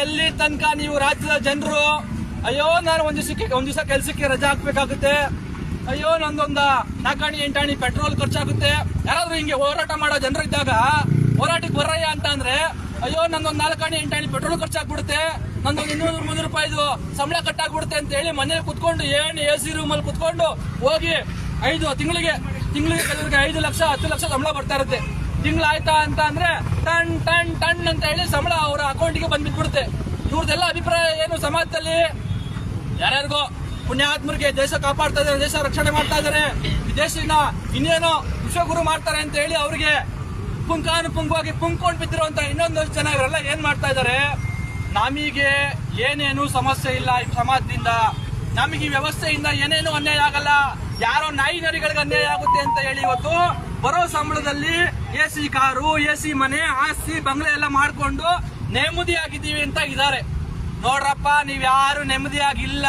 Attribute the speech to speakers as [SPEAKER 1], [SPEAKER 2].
[SPEAKER 1] ಎಲ್ಲಿ ತನಕ ನೀವು ರಾಜ್ಯದ ಜನರು, ಅಯ್ಯೋ, ನಾನು ಒಂದ್ ದಿವಸಕ್ಕೆ, ಒಂದ್ ದಿವಸ ಕೆಲ್ಸಕ್ಕೆ ರಜಾ ಹಾಕ್ಬೇಕಾಗುತ್ತೆ. ಅಯ್ಯೋ, ನಂದೊಂದ ನಾಲ್ಕಾಣಿ ಎಂಟಾಣಿ ಪೆಟ್ರೋಲ್ ಖರ್ಚಾಗುತ್ತೆ. ಯಾರಾದ್ರೂ ಹಿಂಗೆ ಹೋರಾಟ ಮಾಡೋ ಜನರು ಇದ್ದಾಗ ಹೋರಾಟಕ್ಕೆ ಬರಯ್ಯ ಅಂತ ಅಂದ್ರೆ, ಅಯ್ಯೋ, ನಂದೊಂದು ನಾಲ್ಕಾಣಿ, ಎಂಟಾಣಿ ಪೆಟ್ರೋಲ್ ಖರ್ಚಾಗ್ಬಿಡುತ್ತೆ. ನಂದೊಂದು ಇನ್ನೂರು, ಮುನ್ನೂರು ರೂಪಾಯಿದು ಸಂಬಳ ಕಟ್ಟಾಗ್ಬಿಡುತ್ತೆ ಅಂತ ಹೇಳಿ ಮನೇಲಿ ಕುತ್ಕೊಂಡು, ಏನು ಎ ಸಿ ರೂಮಲ್ಲಿ ಕುತ್ಕೊಂಡು ಹೋಗಿ ಐದು ತಿಂಗಳಿಗೆ ತಿಂಗಳಿಗೆ ಐದು ಲಕ್ಷ, ಹತ್ತು ಲಕ್ಷ ಸಂಬಳ ಬರ್ತಾ ಇರುತ್ತೆ. ತಿಂಗಳಾಯ್ತಾ ಅಂತ ಅಂದ್ರೆ ಟನ್ ಟನ್ ಅಂತ ಹೇಳಿ ಸಂಬಳ ಅವರ ಅಕೌಂಟಿಗೆ ಬಂದ್ಬಿಟ್ಟು ಬಿಟ್ಬಿಡುತ್ತೆ ಇವ್ರದೆಲ್ಲ ಅಭಿಪ್ರಾಯ ಏನು ಸಮಾಜದಲ್ಲಿ? ಯಾರ್ಯಾರಿಗೋ? ಪುಣ್ಯಾತ್ಮರಿಗೆ ದೇಶ ಕಾಪಾಡ್ತಾ ಇದ್ದಾರೆ, ದೇಶ ರಕ್ಷಣೆ ಮಾಡ್ತಾ ಇದಾರೆ ವಿದೇಶಿನ ಇನ್ನೇನೋ ವಿಶ್ವಗುರು ಮಾಡ್ತಾರೆ ಅಂತ ಹೇಳಿ ಅವ್ರಿಗೆ ಪುಂಕಾನುಪುಂಕವಾಗಿ ಪುಂಕೊಂಡು ಬಿದ್ದಿರುವಂತ ಇನ್ನೊಂದಷ್ಟು ಜನ ಇವರೆಲ್ಲ ಏನ್ ಮಾಡ್ತಾ ಇದ್ದಾರೆ? ನಮಗೆ ಏನೇನು ಸಮಸ್ಯೆ ಇಲ್ಲ ಈ ಸಮಾಜದಿಂದ. ನಮಗೆ ಈ ವ್ಯವಸ್ಥೆಯಿಂದ ಏನೇನು ಅನ್ಯಾಯ ಆಗಲ್ಲ. ಯಾರೋ ನಾಯಿ ನರಿಗಳಿಗೆ ಅನ್ಯಾಯ ಆಗುತ್ತೆ ಅಂತ ಹೇಳಿ ಇವತ್ತು ಬರೋ ಸಂಬಳದಲ್ಲಿ A C car A C ಮನೆ, ಆಸ್ತಿ, ಬಂಗ್ಲೆ ಎಲ್ಲ ಮಾಡ್ಕೊಂಡು ನೆಮ್ಮದಿಯಾಗಿದ್ದೀವಿ ಅಂತ ಇದ್ದಾರೆ. ನೋಡ್ರಪ್ಪ ನೀವ್ ಯಾರು ನೆಮ್ಮದಿಯಾಗಿಲ್ಲ.